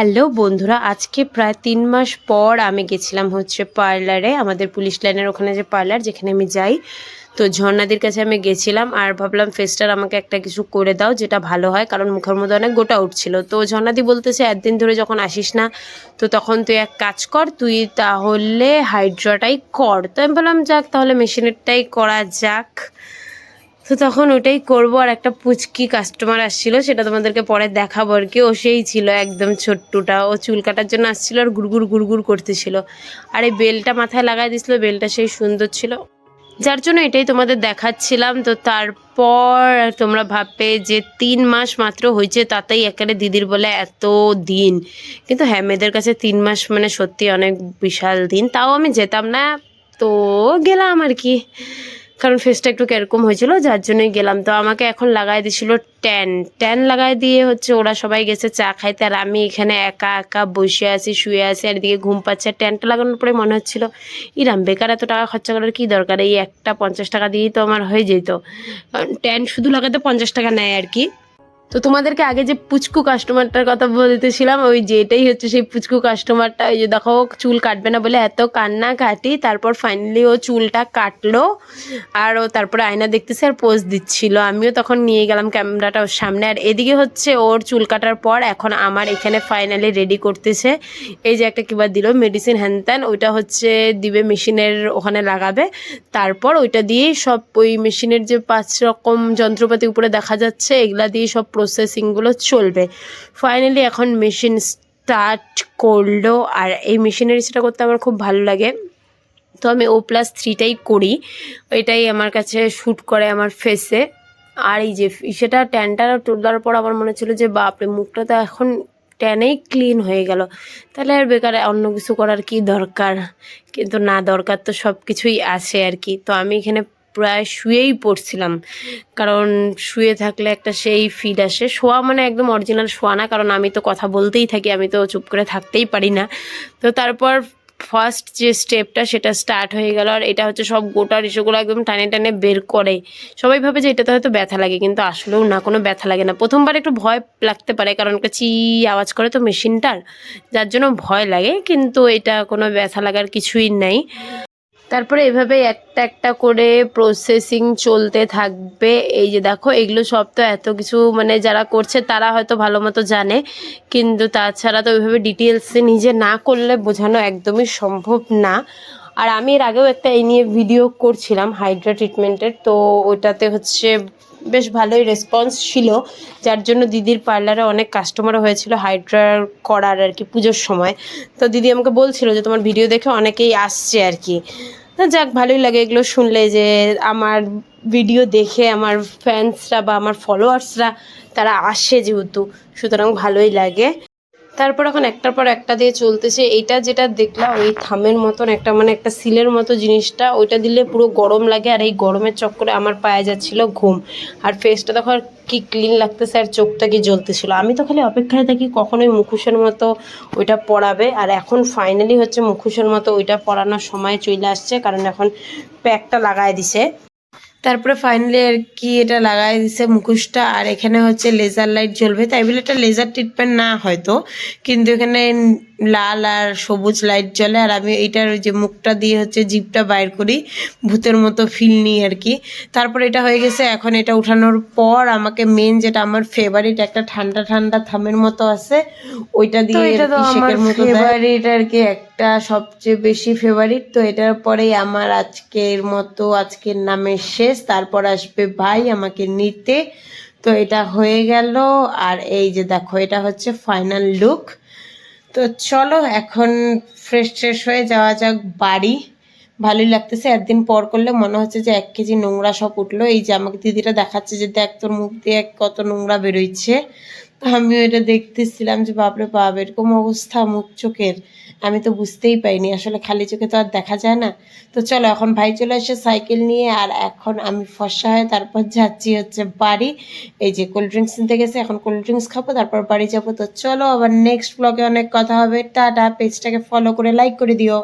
Hello বন্ধুরা, আজকে প্রায় তিন মাস পর আমি গেছিলাম হচ্ছে পার্লারে, আমাদের পুলিশ লাইনের ওখানে যে পার্লার যেখানে আমি যাই। তো ঝর্ণাদির কাছে আমি গেছিলাম আর ভাবলাম ফেসটার আমাকে একটা কিছু করে দাও যেটা ভালো হয়, কারণ মুখের মধ্যে অনেক গোটা উঠছিল। তো ঝর্ণাদি বলতেছে, একদিন ধরে যখন আসিস না, তো তখন তুই এক কাজ কর, তুই তাহলে হাইড্রাটাই কর। তো আমি বললাম, যাক, তাহলে মেশিনেরটাই করা যাক। তো তখন ওটাই করব, আর একটা পুচকি কাস্টমার আসছিল, সেটা তোমাদেরকে পরে দেখাবো আর কি। ও সেই ছিল একদম ছোট্টটা, ও চুল কাটার জন্য আসছিল আর গুড়গুড় গুড়গুড় করতেছিল। আর এই বেলটা মাথায় লাগাই দিছিল বেলটা সেই সুন্দর ছিল। যার জন্য এটাই তোমাদের দেখাচ্ছিলাম, তো তারপর তোমরা ভাববে যে তিন মাস মাত্র হয়েছে, তাতেই একেবারে দিদির বলে এত দিন। কিন্তু হ্যাঁ মেয়েদের কাছে তিন মাস মানে সত্যি অনেক বিশাল দিন, তাও আমি যেতাম না, তো গেলাম আর কি। কারণ ফেসটা একটু কেরকম হয়েছিল, যার জন্যই গেলাম। তো আমাকে এখন লাগাই দিয়েছিল ট্যান ট্যান লাগাই দিয়ে হচ্ছে ওরা সবাই গেছে চা খাইতে আর আমি এখানে একা একা বসে আছি, শুয়ে আছি, আর এদিকে ঘুম পাচ্ছে। আর ট্যানটা লাগানোর পরে মনে হচ্ছিল, ইরাম, বেকার এত টাকা খরচা করার কী দরকার? এই একটা পঞ্চাশ টাকা দিয়েই তো আমার হয়ে যেত। কারণ ট্যান শুধু লাগাতে পঞ্চাশ টাকা নেয় আর কি। তো তোমাদেরকে আগে যে পুচকু কাস্টমারটার কথা বলতেছিলাম, ওই যেটাই হচ্ছে সেই পুচকু কাস্টমারটা ওই যে দেখো, চুল কাটবে না বলে এত কান্না কাটি, তারপর ফাইনালি ও চুলটা কাটলো, আর ও তারপরে আয়না দেখতেছে আর পোজ দিচ্ছিল। আমিও তখন নিয়ে গেলাম ক্যামেরাটা ওর সামনে, আর এদিকে হচ্ছে ওর চুল কাটার পর এখন আমার এখানে ফাইনালি রেডি করতেছে। এই যে একটা কিবা দিল মেডিসিন হ্যান ওইটা হচ্ছে দিবে মেশিনের ওখানে লাগাবে। তারপর ওইটা দিয়েই সব ওই মেশিনের যে পাঁচ রকম যন্ত্রপাতি উপরে দেখা যাচ্ছে, এগুলা দিয়ে সব প্রসেসিংগুলো চলবে। ফাইনালি এখন মেশিন স্টার্ট করল, আর এই মেশিনারিজটা করতে আমার খুব ভালো লাগে। তো আমি ও প্লাস থ্রিটাই করি ওইটাই আমার কাছে শ্যুট করে আমার ফেসে আর এই যে, সেটা ট্যানটা তোলার পর আমার মনে ছিল যে, বাপরে, মুখটা তো এখন ট্যানেই ক্লিন হয়ে গেল। তাহলে আর বেকার, অন্য কিছু করার কি দরকার? কিন্তু না, দরকার তো সব কিছুই আছে আর কি। তো আমি এখানে প্রায় শুয়েই পড়ছিলাম। কারণ শুয়ে থাকলে একটা সেই ফিল আসে। শোয়া মানে একদম অরিজিনাল শোয়া না, কারণ আমি তো কথা বলতেই থাকি, আমি তো চুপ করে থাকতেই পারি না। তো তারপর ফার্স্ট যে স্টেপটা সেটা স্টার্ট হয়ে গেল। আর এটা হচ্ছে সব গোটা রিসোগুলো একদম টানে টানে বের করে। সবাই ভাবে যে এটাতে হয়তো ব্যথা লাগে, কিন্তু আসলেও না, কোনো ব্যথা লাগে না। প্রথমবার একটু ভয় লাগতে পারে, কারণ একটা চি আওয়াজ করে তো মেশিনটার, যার জন্য ভয় লাগে। কিন্তু এটা কোনো ব্যথা লাগার কিছুই নেই। তারপরে এভাবে একটা একটা করে প্রসেসিং চলতে থাকবে। এই যে দেখো, এগুলো সব তো এত কিছু মানে যারা করছে তারা হয়তো ভালো মতো জানে। কিন্তু তাছাড়া তো ওইভাবে ডিটেলসে নিজে না করলে বোঝানো একদমই সম্ভব না। আর আমি এর আগেও একটা এই নিয়ে ভিডিও করছিলাম হাইড্রা ট্রিটমেন্টের তো ওটাতে হচ্ছে বেশ ভালোই রেসপন্স ছিল। যার জন্য দিদির পার্লারে অনেক কাস্টমারও হয়েছিল হাইড্রা করার আর কি পুজোর সময়। তো দিদি আমাকে বলছিল যে, তোমার ভিডিও দেখে অনেকেই আসছে আর কি। যাক, ভালোই লাগে এগুলো শুনলে যে আমার ভিডিও দেখে আমার ফ্যান্সরা বা আমার ফলোয়ার্সরা তারা আসে যেহেতু, সুতরাং ভালোই লাগে। তারপর এখন একটার পর একটা দিয়ে চলতেছে। এইটা যেটা দেখলাম ওই থামের মতন একটা মানে একটা সিলের মতো জিনিসটা, ওইটা দিলে পুরো গরম লাগে, আর এই গরমের চক্করে আমার পায়ে যাচ্ছিল ঘুম। আর ফেসটা তখন কি ক্লিন লাগতেছে, আর চোখটা কি জ্বলতেছিল। আমি তো খালি অপেক্ষায় থাকি কখনোই মুখোশের মতো ওইটা পরাবে। আর এখন ফাইনালি হচ্ছে মুখোশের মতো ওইটা পরানোর সময় চলে আসছে, কারণ এখন প্যাকটা লাগায় দিছে। তারপরে ফাইনালি আর কি এটা লাগাই দিছে মুখোশটা আর এখানে হচ্ছে লেজার লাইট জ্বলবে। তাই বলে এটা লেজার ট্রিটমেন্ট না হয়তো কিন্তু এখানে লাল আর সবুজ লাইট জ্বলে। আর আমি এইটার ওই যে মুখটা দিয়ে হচ্ছে জিপটা বাইর করি ভূতের মতো ফিল নিই আর কি। তারপর এটা হয়ে গেছে এখন এটা উঠানোর পর আমাকে মেন যেটা আমার ফেভারিট একটা ঠান্ডা ঠান্ডা থামের মতো আছে ওইটা দিয়ে ফেভারিট আর কি একটা সবচেয়ে বেশি ফেভারিট তো এটার পরেই আমার আজকের মতো আজকের নামে শেষ। তারপর আসবে ভাই আমাকে নিতে। তো এটা হয়ে গেল, আর এই যে দেখো, এটা হচ্ছে ফাইনাল লুক তো চলো, এখন ফ্রেশ ট্রেশ হয়ে যাওয়া যাক বাড়ি। ভালোই লাগতেছে, একদিন পর করলে মনে হচ্ছে যে এক কেজি নোংরা সব উঠল। এই যে আমাকে দিদিরা দেখাচ্ছে যে দেখ তোর মুখ দিয়ে কত নোংরা বেরোচ্ছে তো আমিও এটা দেখতেছিলাম যে, বাপরে বাপ, এরকম অবস্থা মুখ চোখের। আমি তো বুঝতেই পাইনি আসলে খালি চোখে তো আর দেখা যায় না। তো চলো, এখন ভাই চলে আসে সাইকেল নিয়ে, আর এখন আমি ফর্সা হয়ে তারপর যাচ্ছি হচ্ছে বাড়ি। এই যে কোল্ড ড্রিঙ্কস নিতে গেছে, এখন কোল্ড ড্রিঙ্কস খাব, তারপর বাড়ি যাব। তো চলো, আবার নেক্সট ব্লগে অনেক কথা হবে। টাটা পেজটাকে ফলো করে লাইক করে দিও।